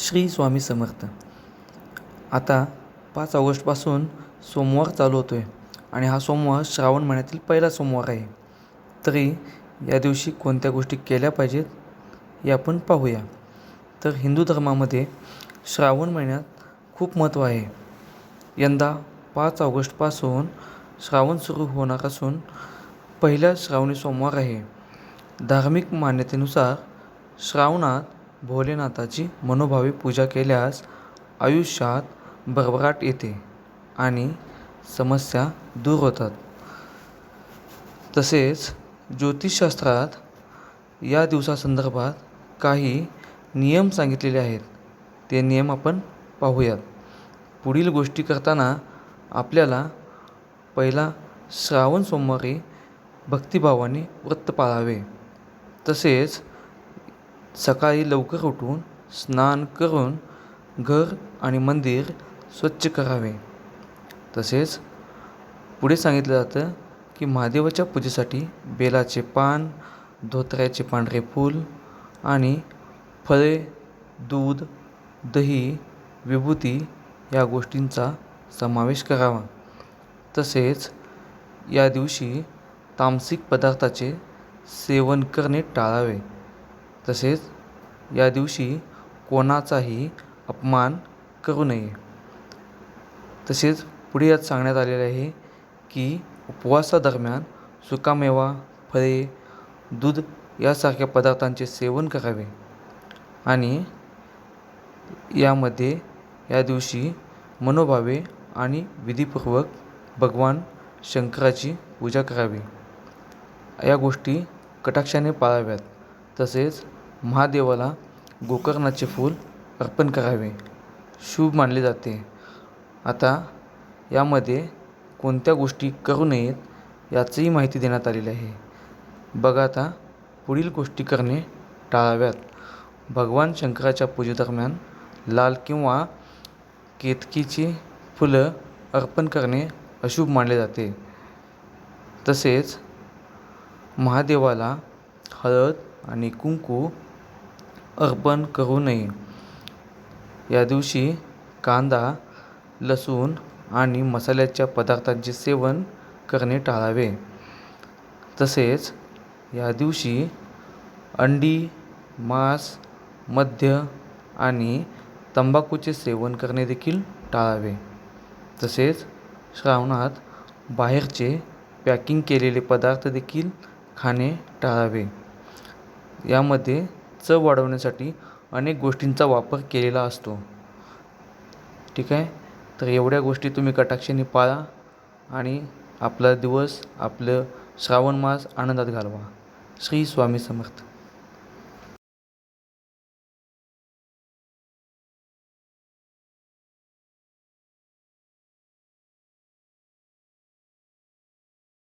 श्री स्वामी समर्थ. आता पाच ऑगस्टपासून सोमवार चालू होतो आहे आणि हा सोमवार श्रावण महिन्यातील पहिला सोमवार आहे. तरी या दिवशी कोणत्या गोष्टी केल्या पाहिजेत हे आपण पाहूया. तर हिंदू धर्मामध्ये श्रावण महिन्यात खूप महत्त्व आहे. यंदा पाच ऑगस्टपासून श्रावण सुरू होणार असून पहिला श्रावणी सोमवार आहे. धार्मिक मान्यतेनुसार श्रावणात भोलेनाथाची मनोभावे पूजा केल्यास आयुष्यात भरभराट येते आणि समस्या दूर होतात. तसेच ज्योतिषशास्त्रात या दिवसासंदर्भात काही नियम सांगितलेले आहेत. ते नियम आपण पाहूयात. पुढील गोष्टी करताना आपल्याला पहिला श्रावण सोमवारी भक्तिभावाने व्रत पाळावे. तसेच सकाळी लवकर उठून स्नान करून घर आणि मंदिर स्वच्छ करावे. तसेच पुढे सांगितलं जातं की महादेवाच्या पूजेसाठी बेलाचे पान धोत्र्याचे पांढरे फूल आणि फळे दूध दही विभूती या गोष्टींचा समावेश करावा. तसेच या दिवशी तामसिक पदार्थाचे सेवन करणे टाळावे. तसेच या दिवशी कोणाचाही अपमान करू नये. तसेच पुढे यात सांगण्यात आलेले आहे की उपवासादरम्यान सुकामेवा फळे दूध यासारख्या पदार्थांचे सेवन करावे आणि यामध्ये या दिवशी मनोभावे आणि विधीपूर्वक भगवान शंकराची पूजा करावी. या गोष्टी कटाक्षाने पाळाव्यात. तसेच महादेवाला गोकर्णाचे फूल अर्पण करावे. शुभ मानले जाते. आता यामध्ये कोणत्या गोष्टी करू नयेत याचीही माहिती देण्यात आलेली आहे. बघा आता पुढील गोष्टी करणे टाळाव्यात. भगवान शंकराच्या पूजेदरम्यान लाल किंवा केतकीची फुलं अर्पण करणे अशुभ मानले जाते. तसेच महादेवाला हळद आणि कुंकू अर्पण करू नये. या दिवशी कांदा लसूण आणि मसाल्याच्या पदार्थांचे सेवन करणे टाळावे. तसेच या दिवशी अंडी मांस मद्य आणि तंबाखूचे सेवन करणे देखील टाळावे. तसेच श्रावणात बाहेरचे पॅकिंग केलेले पदार्थ देखील खाणे टाळावे. यामध्ये चव वाढवण्यासाठी अनेक गोष्टींचा वापर केलेला असतो. ठीक आहे? तर एवढ्या गोष्टी तुम्ही कटाक्षाने पाळा आणि आपला दिवस आपलं श्रावण मास आनंदात घालवा. श्री स्वामी समर्थ.